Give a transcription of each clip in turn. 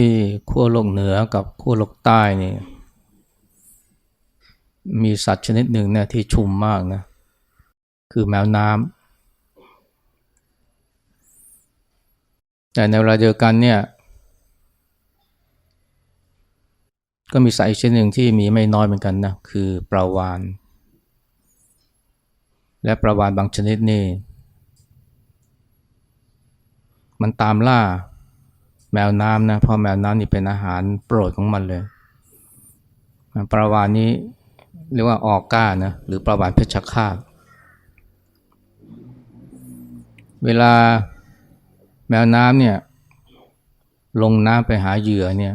ที่ขั้วโลกเหนือกับขั้วโลกใต้นี่มีสัตว์ชนิดหนึ่งเนี่ยที่ชุมมากนะ คือแมวน้ำแต่ในเวลาเดียวกันเนี่ย ก็มีสัตว์อีกชนิดหนึ่งที่มีไม่น้อยเหมือนกันนะ คือปลาวาฬและปลาวาฬบางชนิดนี่ มันตามล่า แมวน้ำนะเพราะแมวน้ำนี่เป็นอาหารโปรดของมันเลยปลาวาฬนี้เรียกว่าออก้านะหรือปลาวาฬเพชฌฆาตเวลาแมวน้ำเนี่ยลงน้ำไปหาเหยื่อเนี่ย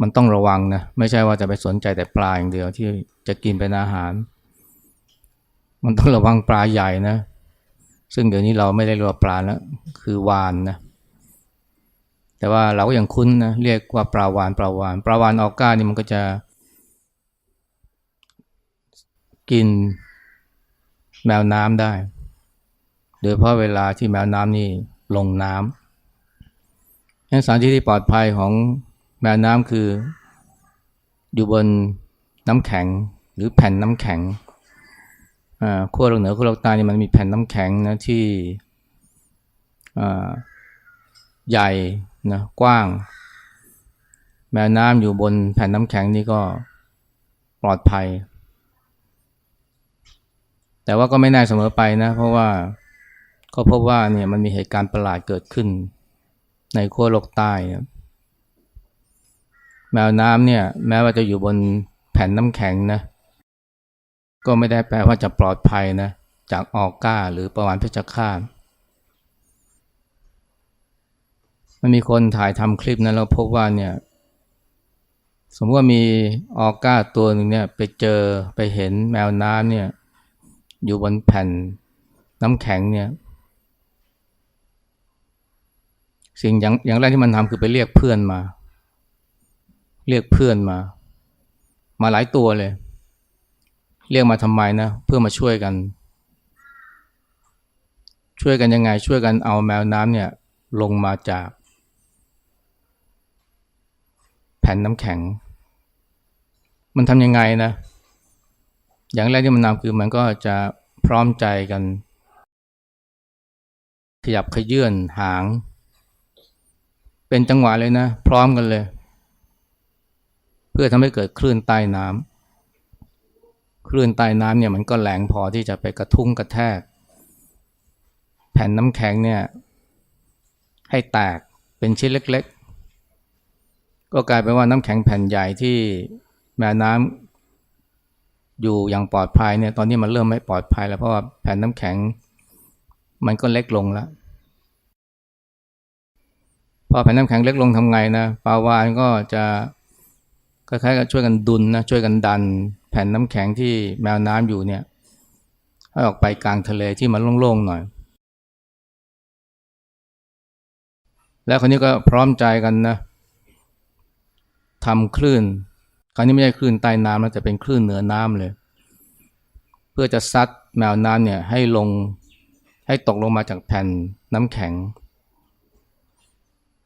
มันต้องระวังนะไม่ใช่ว่าจะไปสนใจแต่ปลาอย่างเดียวที่จะกินเป็นอาหาร มันต้องระวังปลาใหญ่นะ ซึ่งเดี๋ยวนี้เราไม่ได้เรียกว่าปลาแล้วคือวานนะ แต่ว่าเราก็ยังคุ้นนะเรียกว่าปลาวานปลาวานปลาวานออก้านี่มันก็จะกินแมวน้ำได้ โดยเพราะเวลาที่แมวน้ำนี่ลงน้ำสานที่ที่ปลอดภัยของแมวน้ำคืออยู่บนน้ำแข็งหรือแผ่นน้ำแข็งอ่าขั้วโลกเหนือขั้วโลกใต้นี่มันมีแผ่นน้ำแข็งนะที่อ่าใหญ่ นะกว้าง แมวน้ำอยู่บนแผ่นน้ำแข็งนี่ก็ปลอดภัย แต่ว่าก็ไม่แน่เสมอไปนะ เพราะว่าก็พบว่าเนี่ยมันมีเหตุการณ์ประหลาดเกิดขึ้น ในขั้วโลกใต้นะแมวน้ำเนี่ยแม้ว่าจะอยู่บนแผ่นน้ำแข็งนะก็ไม่ได้แปลว่าจะปลอดภัยนะจากออกก้าหรือประวันเพชฌฆาต มันมีคนถ่ายทำคลิปนะแล้วพบว่าเนี่ย สมมติว่ามีออกก้าตัวหนึ่งเนี่ย ไปเจอไปเห็นแมวน้ำเนี่ย อยู่บนแผ่นน้ำแข็งเนี่ย สิ่งอย่างอย่างแรกที่มันทำคือไปเรียกเพื่อนมา เรียกเพื่อนมา มาหลายตัวเลย เรียกมาทำไมนะ เพื่อมาช่วยกัน ช่วยกันยังไง ช่วยกันเอาแมวน้ำเนี่ย ลงมาจาก แผ่นน้ำแข็ง มันทำยังไงนะ อย่างแรกที่มันนำคือมันก็จะพร้อมใจกัน ขยับขยื่นหาง เป็นจังหวะเลยนะ พร้อมกันเลย เพื่อทำให้เกิดคลื่นใต้น้ำคลื่นใต้น้ำเนี่ยมันก็แรงพอที่จะไปกระทุ้งกระแทก แผ่นน้ำแข็งเนี่ย ให้แตกเป็นชิ้นเล็กๆ ก็กลายเป็นว่าน้ำแข็งแผ่นใหญ่ที่แม่น้ำอยู่อย่างปลอดภัยเนี่ยตอนนี้มันเริ่มไม่ปลอดภัยแล้วเพราะว่าแผ่นน้ำแข็งมันก็เล็กลงแล้วพอแผ่นน้ำแข็งเล็กลงทำไงนะปลาวานก็จะคล้ายๆกับช่วยกันดุลนะช่วยกันดัน แผ่นน้ำแข็งที่แมวน้ำอยู่เนี่ยให้ออกไปกลางทะเลที่มันโล่งๆหน่อย แล้วคนนี้ก็พร้อมใจกันนะ ทำคลื่น คราวนี้ไม่ใช่คลื่นใต้น้ำแล้วจะเป็นคลื่นเหนือน้ำเลย เพื่อจะซัดแมวน้ำเนี่ยให้ลงให้ตกลงมาจากแผ่นน้ำแข็ง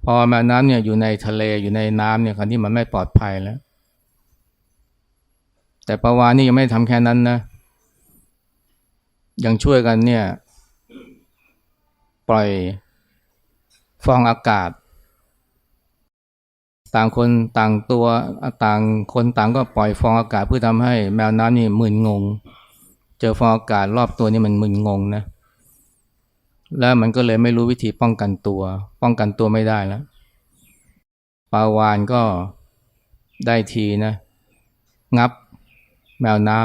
พอแมวน้ำเนี่ยอยู่ในทะเลอยู่ในน้ำเนี่ยคราวนี้มันไม่ปลอดภัยแล้ว แต่ปลาวานี่ยังไม่ทำแค่นั้นนะยังช่วยกันเนี่ยปล่อยฟองอากาศ ต่างคนต่างตัวต่างคนต่างก็ปล่อยฟองอากาศเพื่อทำให้แมวน้ำนี่มึนงง เจอฟองอากาศรอบตัวนี่มันมึนงงนะแล้วมันก็เลยไม่รู้วิธีป้องกันตัว ป้องกันตัวไม่ได้แล้วปลาวานก็ได้ทีนะ งับแมวน้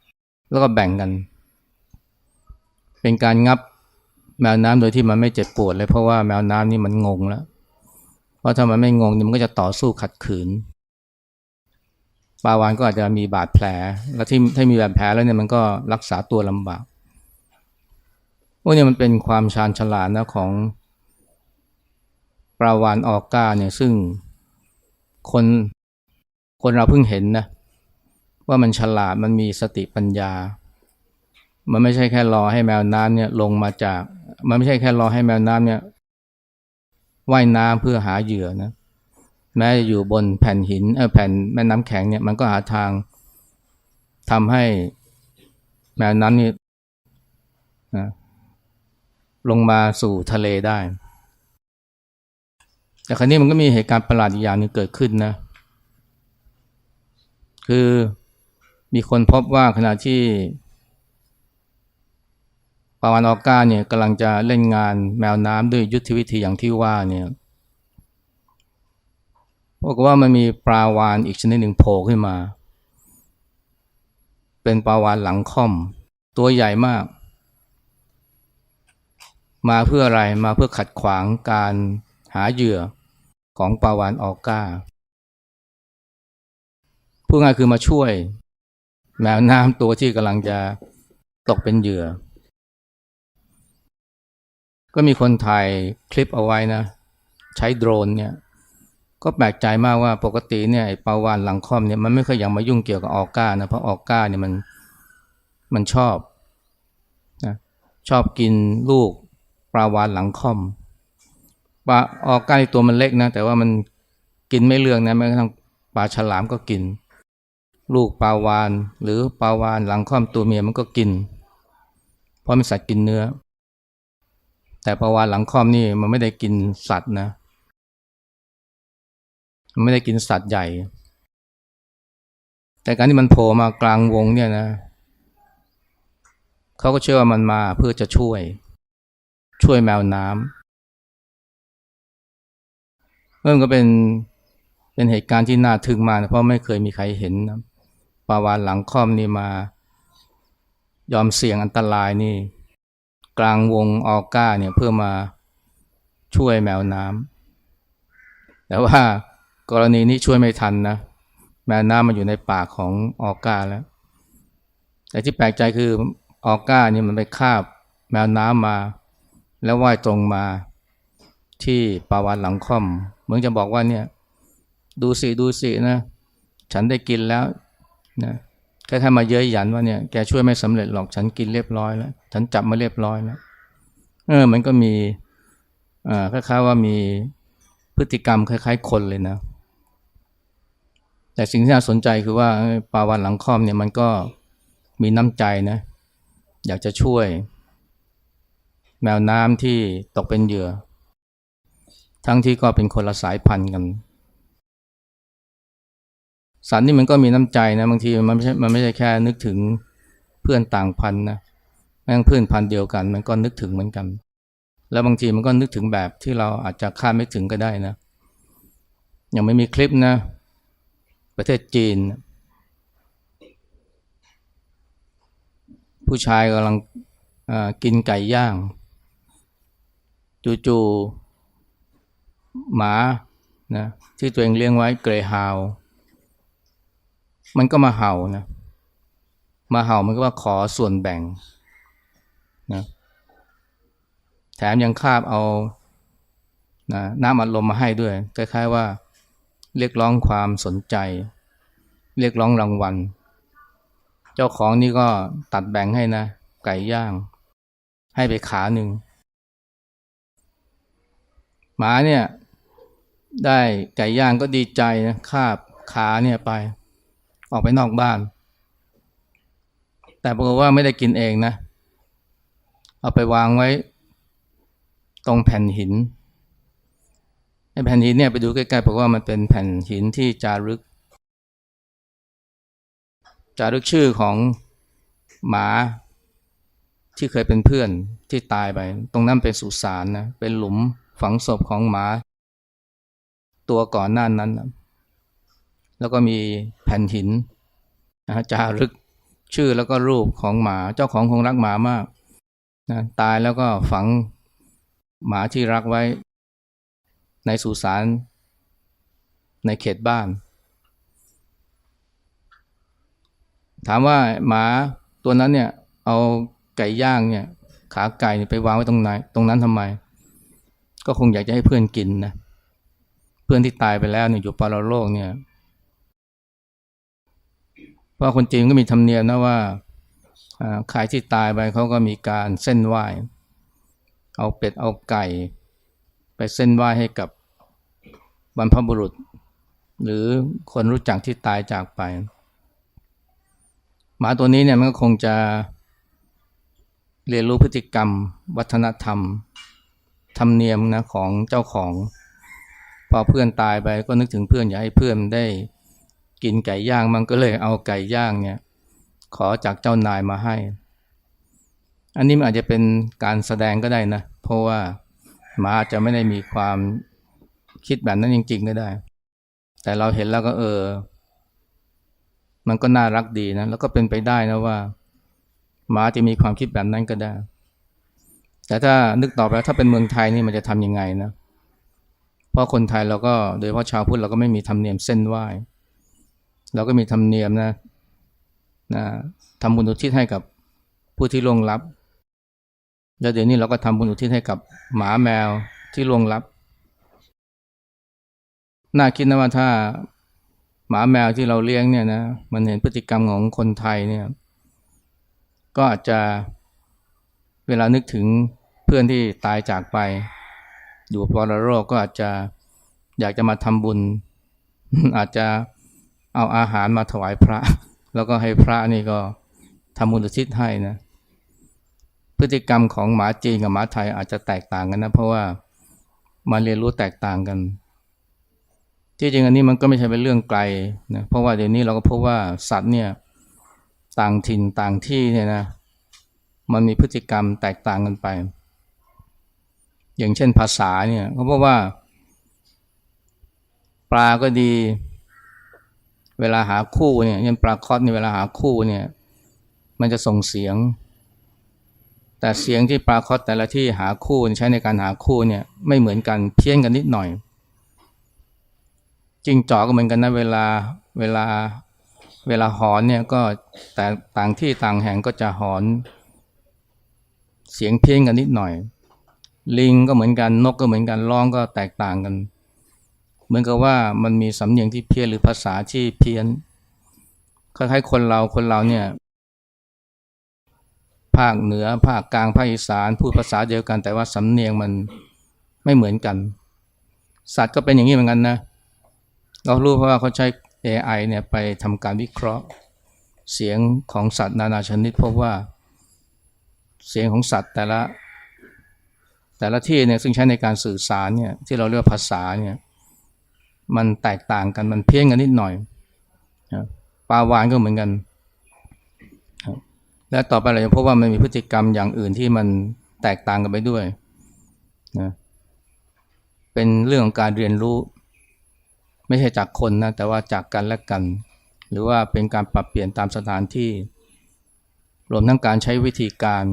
ำแล้วก็แบ่งกัน เป็นการงับแมวน้ำโดยที่มันไม่เจ็บปวดเลยเพราะว่าแมวน้ำนี่มันงงแล้ว ราะถ้ามันไม่งงมันก็จะต่อสู้ขัดขืนปลาวานก็อาจจะมีบาดแผล แล้วที่ถ้ามีบาดแผลแล้วเนี่ยมันก็รักษาตัวลำบากพวกนี้มันเป็นความชาญฉลาดนะของปลาวานออก้าเนี่ยซึ่งคนคนเราเพิ่งเห็นนะว่ามันฉลาดมันมีสติปัญญา มันไม่ใช่แค่รอให้แมวน้ำเนี่ยลงมาจาก มันไม่ใช่แค่รอให้แมวน้ำเนี่ย ว่ายน้ำเพื่อหาเหยื่อนะแม้จะอยู่บนแผ่นหินเออแผ่นแม่น้ำแข็งเนี่ยมันก็หาทางทำให้แมวน้ำนี่นะลงมาสู่ทะเลได้ แต่ครั้นี้มันก็มีเหตุการณ์ประหลาดอีกอย่างหนึงเกิดขึ้นนะ คือมีคนพบว่าขณะที่ ปาวานออก้าเนี่ยกำลังจะเล่นงานแมวน้ำด้วยยุทธวิธีอย่างที่ว่าเนี่ยบอกว่ามันมีปลาวานอีกชนิดหนึ่งโผล่ขึ้นมา เป็นปลาวานหลังค่อม ตัวใหญ่มาก มาเพื่ออะไรมาเพื่อขัดขวางการหาเหยื่อของปลาวานออก้าพูดง่ายคือมาช่วย แมวน้ำตัวที่กำลังจะตกเป็นเหยื่อ ก็มีคนถ่ายคลิปเอาไว้นะ ใช้โดรนเนี่ย ก็แปลกใจมากว่าปกติเนี่ยไอ้ปลาวานหลังคอมเนี่ยมันไม่เคยอยากมายุ่งเกี่ยวกับออก้านะเพราะออก้าเนี่ยมันมันชอบนะชอบกินลูกปลาวานหลังคอมปลาออก้าตัวมันเล็กนะ แต่ว่ามันกินไม่เลือกนะแม้กระทั่งปลาฉลามก็กิน ลูกปลาวาน หรือปลาวานหลังคอมตัวเมียมันก็กิน เพราะมันสัตว์กินเนื้อ แต่ปลาวานหลังคอมนี่มันไม่ได้กินสัตว์นะมันไม่ได้กินสัตว์ใหญ่ แต่การที่มันโผล่มากลางวงเนี่ยนะเขาก็เชื่อว่ามันมาเพื่อจะช่วย ช่วยแมวน้ำเรื่องก็เป็นเป็นเหตุการณ์ที่น่าทึ่งมากนะเพราะไม่เคยมีใครเห็นนะปลาวานหลังคอมนี่มา ยอมเสี่ยงอันตรายนี่ กลางวงออก้าเนี่ยเพื่อมาช่วยแมวน้ำแต่ว่ากรณีนี้ช่วยไม่ทันนะแมวน้ำมันอยู่ในปากของออก้าแล้ว แต่ที่แปลกใจคือออก้านี่มันไปคาบแมวน้ำมา แล้วว่ายตรงมาที่ปาวานหลังค่อมเหมือนจะบอกว่าเนี่ย ดูสิ ดูสินะ ฉันได้กินแล้วนะ แค่แค่มาเย้ยหยันว่าเนี่ยแกช่วยไม่สำเร็จหรอกฉันกินเรียบร้อยแล้ว ฉันจับมาเรียบร้อยแล้วเออ มันก็มีอ่าคล้ายๆว่ามีพฤติกรรมคล้าย ๆ คนเลยนะ แต่สิ่งที่น่าสนใจคือว่าปาวานหลังคอมเนี่ยมันก็มีน้ำใจนะ อยากจะช่วย แมวน้ำที่ตกเป็นเหยื่อ ทั้งที่ก็เป็นคนละสายพันธุ์กัน สัตว์นี่มันก็มีน้ำใจนะบางทีมันไม่ใช่มันไม่ใช่แค่นึกถึงเพื่อนต่างพันนะแม้งเพื่อนพันเดียวกัน มันก็นึกถึงเหมือนกัน แล้วบางทีมันก็นึกถึงแบบที่เราอาจจะคาดไม่ถึงก็ได้นะยังไม่มีคลิปนะ ประเทศจีน ผู้ชายกำลังกินไก่ย่าง จู่ๆหมานะที่ตัวเองเลี้ยงไว้เกรฮาว มันก็มาเห่านะ มาเห่ามันก็ว่าขอส่วนแบ่งนะแถมยังคาบเอานะน้ำอัดลมมาให้ด้วย คล้ายๆว่า เรียกร้องความสนใจ เรียกร้องรางวัล เจ้าของนี่ก็ตัดแบ่งให้นะ ไก่ย่าง ให้ไปขาหนึ่งหมาเนี่ย ได้ไก่ย่างก็ดีใจนะคาบขาเนี่ยไป ออกไปนอกบ้าน แต่ปรากฏว่าไม่ได้กินเองนะ เอาไปวางไว้ ตรงแผ่นหินไอ้แผ่นหินเนี่ยไปดูใกล้ๆเพราะว่ามันเป็นแผ่นหินที่จารึก จารึกชื่อของหมาที่เคยเป็นเพื่อนที่ตายไป ตรงนั้นเป็นสุสานนะ เป็นหลุมฝังศพของหมา ตัวก่อนหน้านั้นนะ แล้วก็มีแผ่นหินนะจารึกชื่อแล้วก็รูปของหมาเจ้าของคงรักหมามากนะตายแล้วก็ฝังหมาที่รักไว้ ในสุสานในเขตบ้าน ถามว่าหมาตัวนั้นเนี่ยเอาไก่ย่างเนี่ยขาไก่ไปวางไว้ตรงไหนตรงนั้นทำไม ก็คงอยากจะให้เพื่อนกินนะเพื่อนที่ตายไปแล้วเนี่ยอยู่ปารโลกเนี่ย เพราะคนจีนก็มีธรรมเนียมนะว่าใครที่ตายไปเขาก็มีการเส้นไหว้เอาเป็ดเอาไก่ ไปเส้นไหว้ให้กับบรรพบุรุษ หรือคนรู้จักที่ตายจากไป หมาตัวนี้เนี่ยมันก็คงจะเรียนรู้พฤติกรรม วัฒนธรรม ธรรมเนียมนะของเจ้าของ พอเพื่อนตายไปก็นึกถึงเพื่อนอยากให้เพื่อนได้ กินไก่ย่างมันก็เลยเอาไก่ย่างเนี่ยขอจากเจ้านายมาให้ อันนี้มันอาจจะเป็นการแสดงก็ได้นะ เพราะว่าหมาอาจจะไม่ได้มีความคิดแบบนั้นจริง ๆ ก็ได้ แต่เราเห็นแล้วก็เออ มันก็น่ารักดีนะ แล้วก็เป็นไปได้นะว่าหมาจะมีความคิดแบบนั้นก็ได้ แต่ถ้านึกต่อไปถ้าเป็นเมืองไทยนี่มันจะทำยังไงนะ เพราะคนไทยเราก็โดยเฉพาะชาวพุทธเราก็ไม่มีธรรมเนียมเส้นไหว้ เราก็มีธรรมเนียมนะนะทำบุญอุทิศให้กับผู้ที่ล่วงลับ แล้วเดี๋ยวนี้เราก็ทำบุญอุทิศให้กับหมาแมวที่ล่วงลับ น่าคิดนะว่าถ้าหมาแมวที่เราเลี้ยงเนี่ยนะมันเห็นพฤติกรรมของคนไทยเนี่ย ก็อาจจะเวลานึกถึงเพื่อนที่ตายจากไป อยู่ปรโรคก็อาจจะอยากจะมาทำบุญ อาจจะ เอาอาหารมาถวายพระ แล้วก็ให้พระนี่ก็ทำบุญอุทิศให้นะ พฤติกรรมของหมาจีนกับหมาไทยอาจจะแตกต่างกันนะ เพราะว่ามันเรียนรู้แตกต่างกัน ที่จริงอันนี้มันก็ไม่ใช่เป็นเรื่องไกลนะ เพราะว่าเดี๋ยวนี้เราก็พบว่าสัตว์เนี่ยต่างถิ่นต่างที่เนี่ยนะ มันมีพฤติกรรมแตกต่างกันไป อย่างเช่นภาษาเนี่ยเขาบอกว่า ปลาก็ดี เวลาหาคู่เนี่ยยันปลาคอสในเวลาหาคู่เนี่ย มันจะส่งเสียง แต่เสียงที่ปลาคอสแต่ละที่หาคู่ใช้ในการหาคู่เนี่ยไม่เหมือนกันเพี้ยนกันนิดหน่อยจิงจอกก็เหมือนกันนะเวลาเวลาเวลาหอนเนี่ยก็แต่ต่างที่ต่างแห่งก็จะหอน เสียงเพี้ยนกันนิดหน่อย ลิงก็เหมือนกันนกก็เหมือนกันร้องก็แตกต่างกัน เหมือนกับว่ามันมีสำเนียงที่เพี้ยนหรือภาษาที่เพี้ยนคล้ายๆคนเราคนเราเนี่ยภาคเหนือภาคกลางภาคอีสานพูดภาษาเดียวกัน แต่ว่าสำเนียงมันไม่เหมือนกัน สัตว์ก็เป็นอย่างนี้เหมือนกันนะ เรารู้เพราะว่าเขาใช้ AI เนี่ยไปทำการวิเคราะห์ เสียงของสัตว์นานาชนิดพบว่าเสียงของสัตว์แต่ละ แต่ละที่เนี่ยซึ่งใช้ในการสื่อสารเนี่ยที่เราเรียกภาษาเนี่ย มันแตกต่างกันมันเพี้ยนกันนิดหน่อยปลาวานก็เหมือนกัน และต่อไปเราจะพบว่ามันมีพฤติกรรมอย่างอื่นที่มันแตกต่างกันไปด้วยนะเป็นเรื่องของการเรียนรู้ ไม่ใช่จากคนนะแต่ว่าจากกันและกัน หรือว่าเป็นการปรับเปลี่ยนตามสถานที่ รวมทั้งการใช้วิธีการ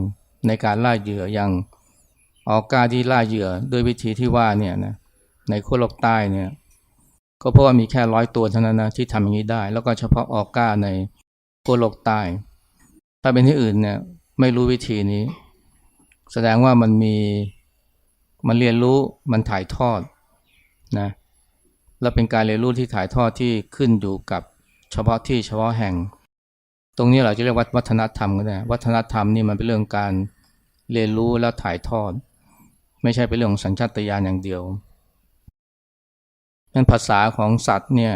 ในการล่าเหยื่ออย่างออกกาที่ล่าเหยื่อด้วยวิธีที่ว่าเนี่ยนะในขั้วโลกใต้เนี่ย ก็เพราะว่ามีแค่ร้อยตัวเท่านั้นนะที่ทำอย่างนี้ได้ แล้วก็เฉพาะออกกาในขั้วโลกใต้ ถ้าเป็นที่อื่นเนี่ยไม่รู้วิธีนี้ แสดงว่ามันมีมันเรียนรู้มันถ่ายทอดนะแล้วเป็นการเรียนรู้ที่ถ่ายทอดที่ขึ้นอยู่กับเฉพาะที่เฉพาะแห่ง ตรงนี้เราจะเรียกว่าวัฒนธรรมก็ได้วัฒนธรรมนี่มันเป็นเรื่องการเรียนรู้แล้วถ่ายทอด ไม่ใช่เป็นเรื่องของสัญชาตญาณอย่างเดียว นั้นภาษาของสัตว์เนี่ย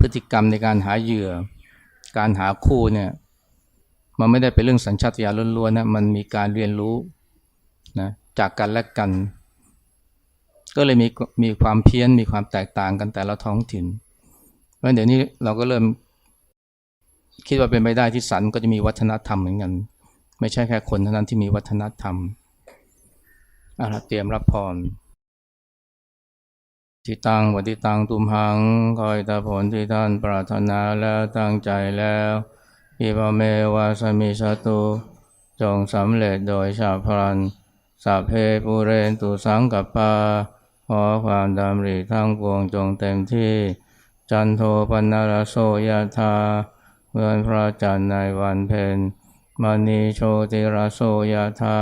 พฤติกรรมในการหาเหยื่อ การหาคู่เนี่ยมันไม่ได้เป็นเรื่องสัญชาตญาณล้วนๆนะมันมีการเรียนรู้นะจากกันและกัน ก็เลยมีมีความเพี้ยนมีความแตกต่างกันแต่ละท้องถิ่นเพราะเดี๋ยวนี้เราก็เริ่มคิดว่าเป็นไปได้ที่สันก็จะมีวัฒนธรรมเหมือนกัน ไม่ใช่แค่คนเท่านั้นที่มีวัฒนธรรมอาเตรียมรับพร ทิตังวัติตังตุมหังคอยตาผลที่ท่านปรารถนาแล้วตั้งใจแล้วอิบเมวาสมิสตุจงสำเร็จโดยชาพลันสัพเพปูเรนตุสังกัปปาขอความดำริทั้งปวงจงเต็มที่ จันโทปนารโสยธาเหมือนพระจันทร์ในวันเพ็ญมณีโชติรโสยธา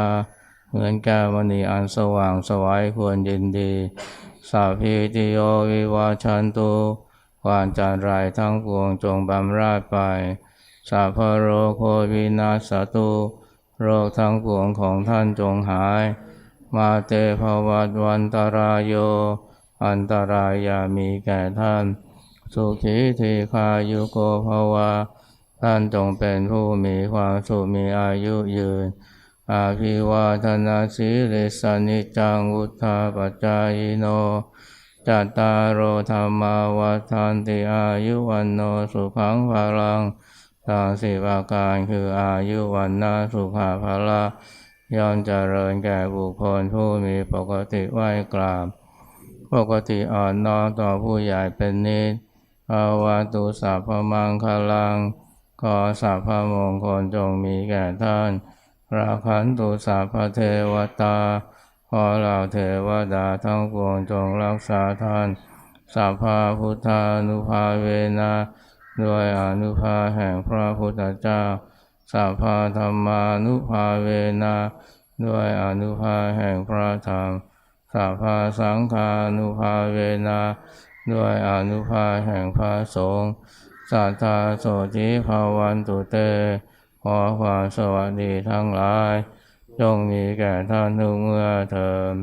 เหมือนแก้วมณีอันสว่างสวายควรยินดี สัพพิติโยวิวาชันตุความจันไรทั้งปวงจงบำราดไปสัพพโรโควินาสตุโรคทั้งปวงของท่านจงหาย มาเตภวัตวันตรายโย อันตรายามีแก่ท่าน สุขีทีคายุโกภวาท่านจงเป็นผู้มีความสุขมีอายุยืน อาภิวาทนาสีลิสานิจังวุธาปจายโนจัตตารโอธรรมาวัฏันติอายุวันโนสุขังภาลังทางสิบอาการคืออายุวันนาสุขาภาละย่อมเจริญแก่บุคคลผู้มีปกติไหวกราบ ปกติอ่อนน้อมต่อผู้ใหญ่เป็นนิสภาวะตุสัพพมังคลังขอสัพพมงคลจงมีแก่ท่าน ราคันตุสัพเทวตา ขอเหล่าเทวดาทั้งปวงจงรักษาท่านสัพาพุทธานุภาเวนะด้วยอนุภาแห่งพระพุทธเจ้าสัพาธรรมานุภาเวนะด้วยอนุภาแห่งพระธรรมสัพาสังฆานุภาเวนะด้วยอนุภาแห่งพระสงฆ์สัทธาโสธิภาวันตุเต ขอความสวัสดีทั้งหลายจงมีแก่ท่านทุกเมื่อเทอม